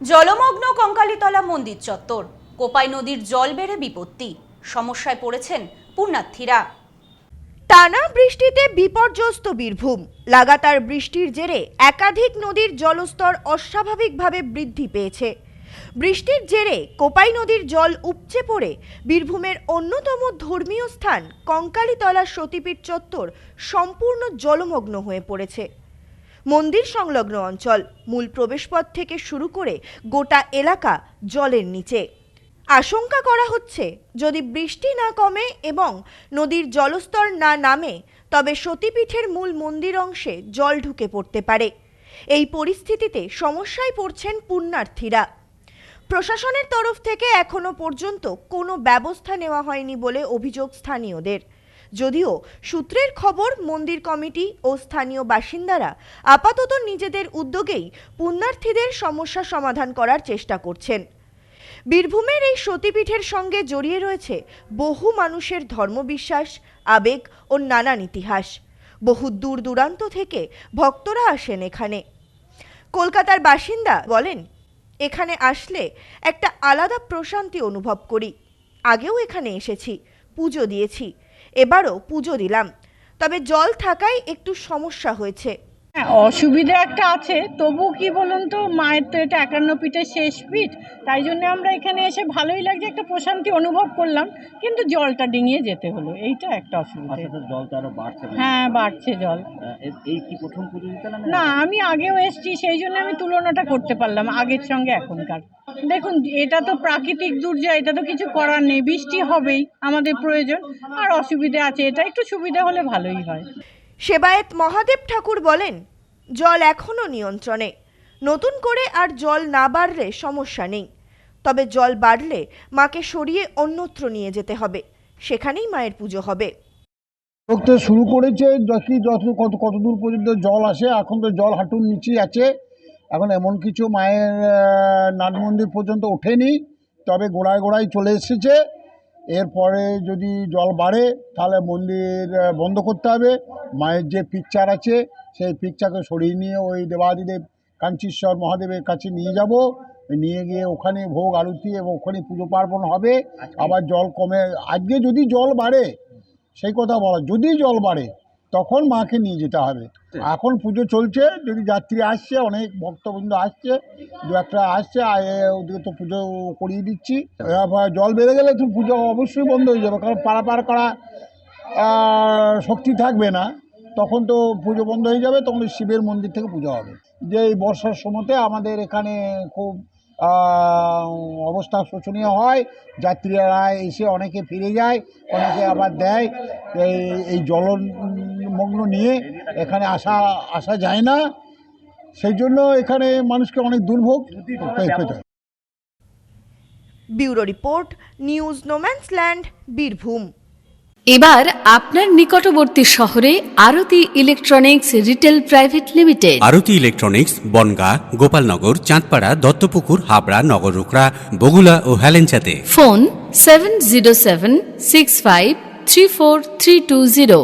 জলমগ্ন কঙ্কালীতলা মন্দির চত্বর। কোপাই নদীর জল বেড়ে বিপত্তি। সমস্যায় পড়েছেন পুণ্যার্থীরা। টানা বৃষ্টিতে বিপর্যস্ত বীরভূম। লাগাতার বৃষ্টির জেরে একাধিক নদীর জলস্তর অস্বাভাবিকভাবে বৃদ্ধি পেয়েছে। বৃষ্টির জেরে কোপাই নদীর জল উপচে পড়ে বীরভূমের অন্যতম ধর্মীয় স্থান কঙ্কালীতলা সতীপীঠ চত্বর সম্পূর্ণ জলমগ্ন হয়ে পড়েছে। মন্দির সংলগ্ন অঞ্চল। মূল প্রবেশপথ থেকে শুরু করে গোটা এলাকা জলের নিচে। আশঙ্কা করা হচ্ছে, যদি বৃষ্টি না কমে এবং নদীর জলস্তর না নামে, তবে সতীপীঠের মূল মন্দির অংশে জল ঢুকে পড়তে পারে। এই পরিস্থিতিতে সমস্যায় পড়ছেন পুণ্যার্থীরা। প্রশাসনের তরফ থেকে এখনও পর্যন্ত কোনো ব্যবস্থা নেওয়া হয়নি বলে অভিযোগ স্থানীয়দের। যদিও সূত্রের খবর মন্দির কমিটি ও স্থানীয় বাসিন্দারা আপাতত নিজেদের উদ্যোগেই পুণ্যার্থীদের সমস্যা সমাধান করার চেষ্টা করছেন। বীরভূমের এই সতীপীঠের সঙ্গে জড়িয়ে রয়েছে বহু মানুষের ধর্মবিশ্বাস, আবেগ ও নানান ইতিহাস। বহু দূর দূরান্ত থেকে ভক্তরা আসেন এখানে। কলকাতার বাসিন্দা বলেন, এখানে আসলে একটা আলাদা প্রশান্তি অনুভব করি। আগেও এখানে এসেছি, পুজো দিয়েছি এবারও পুজো দিলাম। তবে জল থাকায় একটু সমস্যা হয়েছে। হ্যাঁ অসুবিধা একটা আছে। তবু কি বলুন তো মায়ের তো এটা একান্ন পিঠের শেষ পিঠ। তাই জন্য আমরা এখানে এসে ভালোই লাগছে একটা প্রশান্তি অনুভব করলাম। কিন্তু জলটা ডিঙিয়ে যেতে হলো। এইটা একটা অসুবিধা। আস্তে আস্তে জল তো আরও বাড়ছে হ্যাঁ বাড়ছে জল। এই কি প্রথম পুজো না? না আমি আগেও এসেছি সেই জন্য আমি তুলনাটা করতে পারলাম আগের সঙ্গে এখনকার। দেখুন এটা তো প্রাকৃতিক দুর্যোগ এটা তো কিছু করার নেই। বৃষ্টি হবেই আমাদের প্রয়োজন। আর অসুবিধা আছে এটা একটু সুবিধা হলে ভালোই হয়। সেবায়েত মহাদেব ঠাকুর বলেন জল এখনও নিয়ন্ত্রণে। নতুন করে আর জল না বাড়লে সমস্যা নেই। তবে জল বাড়লে মাকে সরিয়ে অন্যত্র নিয়ে যেতে হবে। সেখানেই মায়ের পুজো হবে। শুরু করেছে যত কত কত দূর পর্যন্ত জল আসে এখন তো জল হাঁটুর নিচেই আছে। এখন এমন কিছু মায়ের নাট মন্দির পর্যন্ত ওঠেনি তবে গোড়ায় গোড়ায় চলে এসেছে। এরপরে যদি জল বাড়ে তাহলে মন্দির বন্ধ করতে হবে। মায়ের যে পিকচার আছে সেই পিকচারকে সরিয়ে নিয়ে ওই দেবাদিদেব কাঞ্চীশ্বর মহাদেবের কাছে নিয়ে যাব। নিয়ে গিয়ে ওখানে ভোগ আরতি এবং ওখানে পুজো পার্বণ হবে। আবার জল কমে আজকে যদি জল বাড়ে সেই কথা বলা যদি জল বাড়ে তখন মাকে নিয়ে যেতে হবে। এখন পুজো চলছে যদি যাত্রী আসছে অনেক ভক্তবৃন্দ আসছে দু একটা আসছে ওদিকে তো পুজো করিয়ে দিচ্ছি। জল বেড়ে গেলে তো পুজো অবশ্যই বন্ধ হয়ে যাবে কারণ পারাপার করা শক্তি থাকবে না। তখন তো পুজো বন্ধ হয়ে যাবে তখন শিবের মন্দির থেকে পুজো হবে। যে এই বর্ষার সময়তে আমাদের এখানে খুব অবস্থা শোচনীয় হয় যাত্রীরা এসে অনেকে ফিরে যায় অনেকে আবার দেয় এই এই জলমগ্ন নিয়ে এখানে আসা আসা যায় না। সেই জন্য এখানে মানুষকে অনেক দুর্ভোগ পেতে হয় bureau report news no man's land Birbhum. এবার আপনার নিকটবর্তী শহরে Aarti electronics retail private limited. Aarti electronics Bongaon Gopalnagar Chandpara Duttapukur Habra Nagarukra Bagula ও হেলেঞ্চাতে। Phone seven zero seven six five three four three two zero.